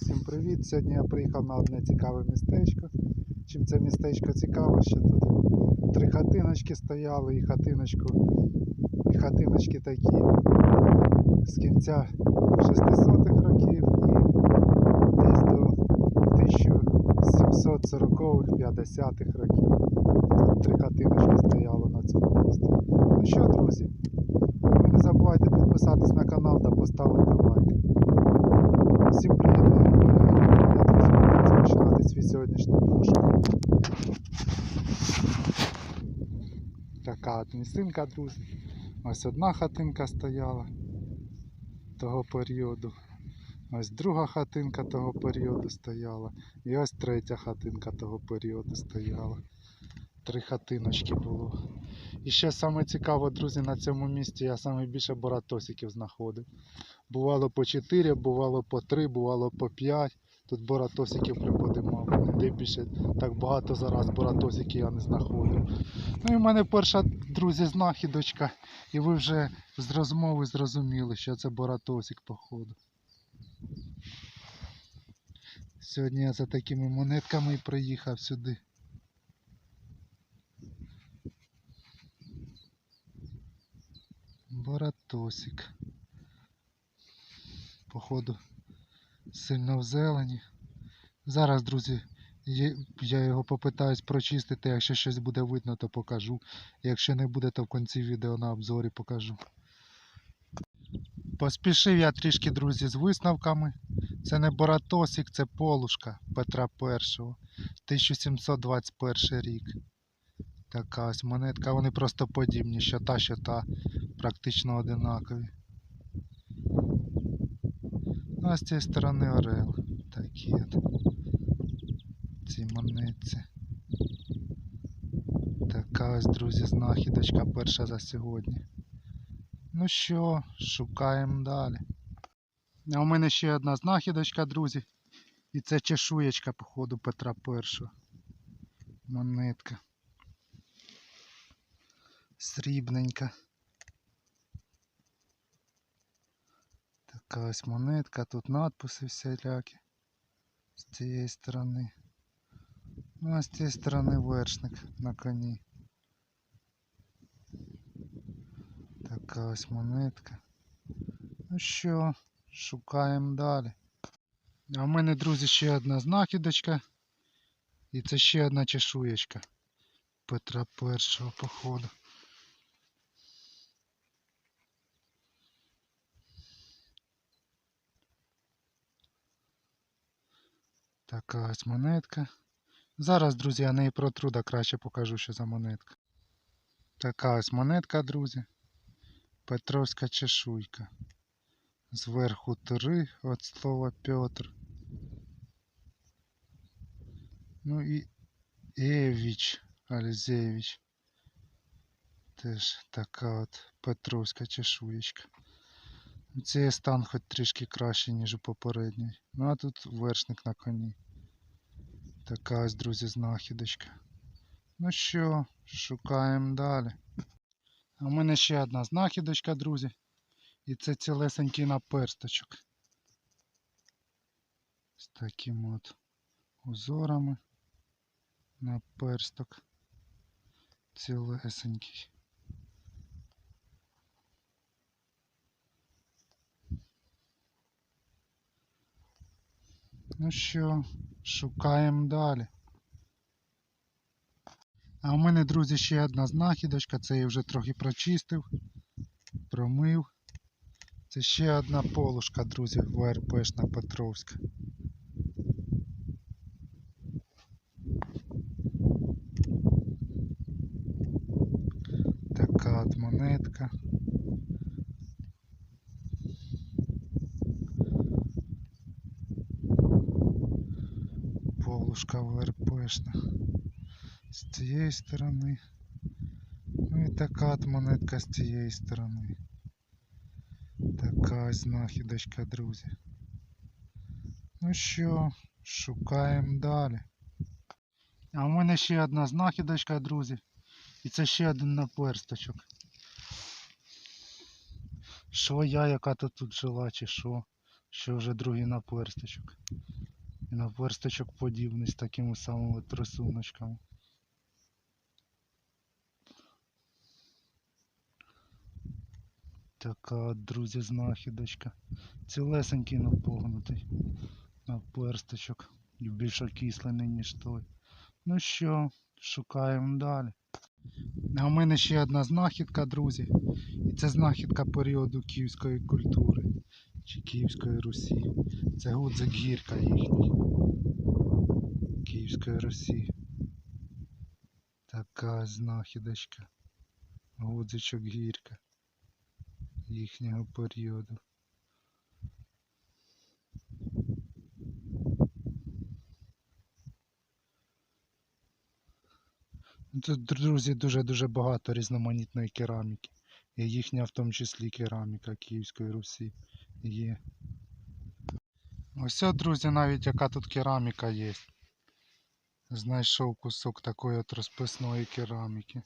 всім привіт! Сьогодні я приїхав на одне цікаве містечко. Чим це містечко цікаве, що тут три хатиночки стояли, і хатиночку, і хатиночки такі з кінця 600-х років і десь до 1740-х, 50-х років. Тут три хатиночки стояли на цьому місці. Ну що, друзі, не забувайте підписатись на канал та поставити лайк. Всім приємного перегляду. Розпочинати свій сьогоднішній пошук. Така от місцинка, друзі. Ось одна хатинка стояла того періоду. Ось друга хатинка того періоду стояла. І ось третя хатинка того періоду стояла. Три хатиночки було. І ще саме цікаво, друзі, на цьому місці я саме більше боратосиків знаходив. Бувало по 4, бувало по 3, бувало по 5. Тут боратосиків приподимав. Ніде більше так багато зараз боратосиків я не знаходив. Ну і в мене перша, друзі, знахідочка. І ви вже з розмови зрозуміли, що це боратосик, походу. Сьогодні я за такими монетками і приїхав сюди. Боратосик. Походу сильно в зелені. Зараз, друзі, я його попитаюсь прочистити. Якщо щось буде видно, то покажу. Якщо не буде, то в кінці відео на обзорі покажу. Поспішив я трішки, друзі, з висновками. Це не Боратосик, це Полушка Петра І. 1721 рік. Така ось монетка. Вони просто подібні, що та, що та практично одинакові. Ну, а з цієї сторони орел. Такі от. Ці монетці. Така ось, друзі, знахідочка перша за сьогодні. Ну що, шукаємо далі. А у мене ще одна знахідочка, друзі. І це чешуєчка, походу, Петра І. Монетка. Срібненька. Така ось монетка, тут надписи всілякі. З цієї сторони. Ну а з цієї сторони вершник на коні. Така ось монетка. Ну що, шукаємо далі. А в мене, друзі, ще одна знахідочка. І це ще одна чешуєчка Петра І походу. Така ось монетка. Зараз, друзі, я неї протру, да краще покажу, що за монетка. Така ось монетка, друзі. Петровська чешуйка. Зверху три від слова Петр. Ну і Евіч Альзевич. Теж така от Петровська чешуєчка. Цей стан хоч трішки краще, ніж у попередній. Ну а тут вершник на коні. Така ось, друзі, знахідочка. Ну що, шукаємо далі. А в мене ще одна знахідочка, друзі. І це цілесенький наперсточок. З таким от узорами. Наперсток. Цілесенький. Ну що, шукаємо далі. А у мене, друзі, ще одна знахідочка. Це я вже трохи прочистив, промив. Це ще одна полушка, друзі, ВРПшна Петровська. Така от монетка. Полушка ВРПшна. З цієї сторони. Ну і така от монетка з цієї сторони. Така знахідочка, друзі. Ну що, шукаємо далі. А в мене ще одна знахідочка, друзі. І це ще один наперсточок. Що я, яка то тут жила, чи що? що вже другий наперсточок. І наперсточок подібний з такими самими от рисуночками. Така друзі, знахідочка. Цілесенький напогнутий наперсточок. І більш окислений, ніж той. Ну що, шукаємо далі. А у мене ще одна знахідка, друзі. І це знахідка періоду київської культури чи Київської Русі. Це гудзик гірка їхній. Київської Русі. Така знахідочка. Гудзичок гірка їхнього періоду. Тут, друзі, дуже-дуже багато різноманітної кераміки. І їхня в тому числі кераміка Київської Русі є. Ось, друзі, навіть яка тут кераміка є. Знайшов кусок такої от розписної кераміки.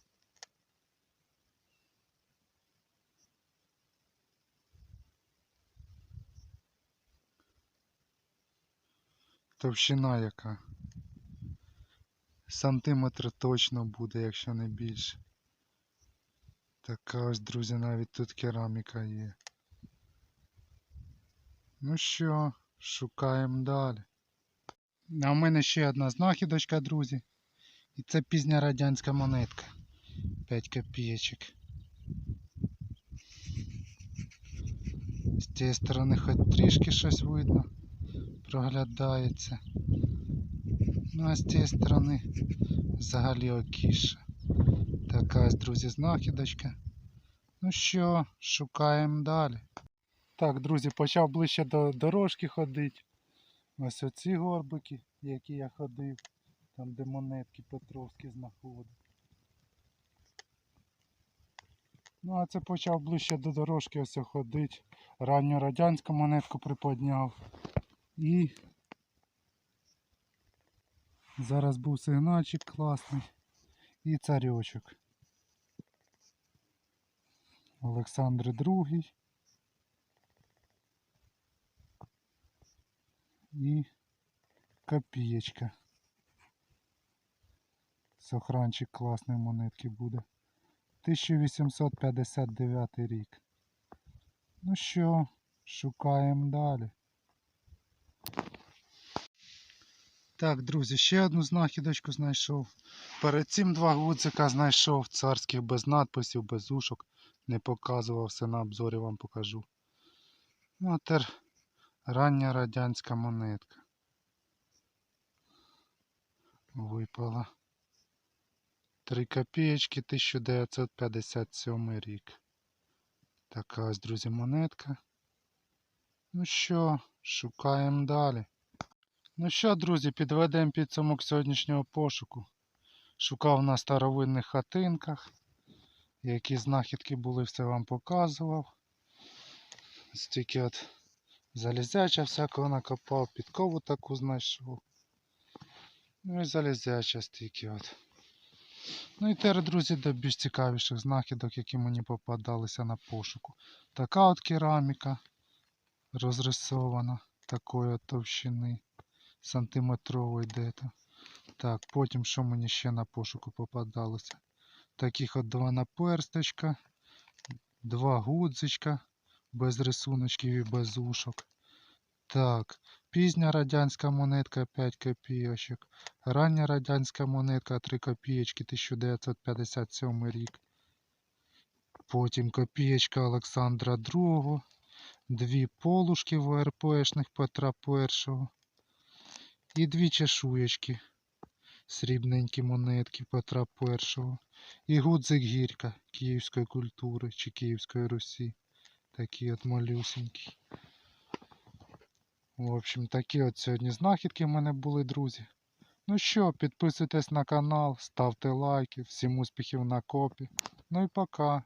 Товщина яка. Сантиметр точно буде, якщо не більше. Така ось, друзі, навіть тут кераміка є. Ну що, шукаємо далі. А у мене ще одна знахідочка, друзі. І це пізня радянська монетка. 5 копійочок. З цієї сторони хоч трішки щось видно, проглядається. Ну а з цієї сторони взагалі окіше. Така ось, друзі, знахідочка. Ну що, шукаємо далі. Так, друзі, почав ближче до дорожки ходити. Ось оці горбики, які я ходив, там де монетки Петровські знаходив. Ну, а це почав ближче до дорожки ось ходити. Ранню радянську монетку приподняв. І зараз був сигнальчик класний. І царьочок. Олександр II. І копієчка. Сохранчик класної монетки буде. 1859 рік. Ну що, шукаємо далі. Так, друзі, ще одну знахідочку знайшов. Перед цим два гудзика знайшов царських без надписів, без ушок. Не показував, все на обзорі вам покажу. Ну, а тепер рання радянська монетка. Випала. 3 копієчки 1957 рік. Така ось, друзі, монетка. Ну що, шукаємо далі. Ну що, друзі, підведемо підсумок сьогоднішнього пошуку. Шукав на старовинних хатинках. Які знахідки були, все вам показував. Стільки от залізяча всякого накопав, підкову таку знайшов. Ну і залізяча стільки от. Ну і тепер, друзі, до більш цікавіших знахідок, які мені попадалися на пошуку. Така от кераміка розрисована такої от товщини сантиметрової де-то. Так, потім що мені ще на пошуку попадалося? Таких от два наперсточка, два гудзичка без рисуночків і без ушок. Так, пізня радянська монетка 5 копійочок. Рання радянська монетка 3 копієчки 1957 рік. Потім копієчка Олександра II. Дві полушки ВРПшних Петра І. І дві чешуєчки. Срібненькі монетки Петра І. І гудзик гірка київської культури чи Київської Русі. Такі от малюсенькі. В общем, такі от сьогодні знахідки в мене були, друзі. Ну що, підписуйтесь на канал, ставте лайки, всім успіхів на копі. Ну і пока.